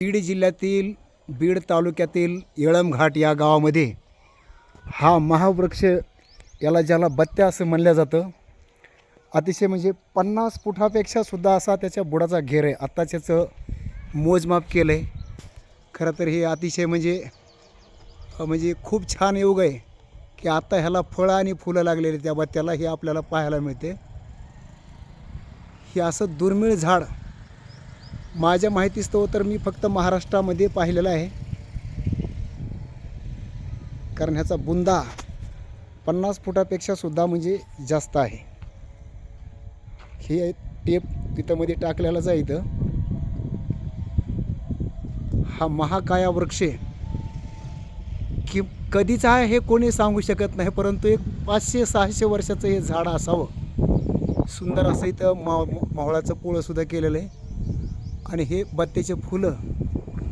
बीड जिल्ह्यातील बीड तालुक्यातील येळमघाट या गावामध्ये हा महावृक्ष याला ज्याला बत्त्या असं म्हणलं जातं अतिशय म्हणजे पन्नास फुटापेक्षा सुद्धा असा त्याच्या बुडाचा घेर आहे. आत्ता त्याचं मोजमाप केलं आहे खरं तर हे अतिशय म्हणजे म्हणजे खूप छान योग आहे की आत्ता ह्याला फळं आणि फुलं लागलेली त्या बत्त्याला हे आपल्याला पाहायला मिळते. हे असं दुर्मिळ झाड माझ्या माहितीस्तव तर मी फक्त महाराष्ट्रामध्ये पाहिलेलं आहे. कारण ह्याचा बुंदा पन्नास फुटापेक्षा सुद्धा म्हणजे जास्त आहे. हे टेप तिथंमध्ये टाकलेला टाकलेलाच हा महाकाया वृक्ष की कधीचा आहे हे कोणी सांगू शकत नाही परंतु एक पाचशे सहाशे वर्षाचं हे झाड असावं. सुंदर असं इथं मा मावळाचं पोळंसुद्धा केलेलं आहे. आणि हे बत्त्याचे फुलं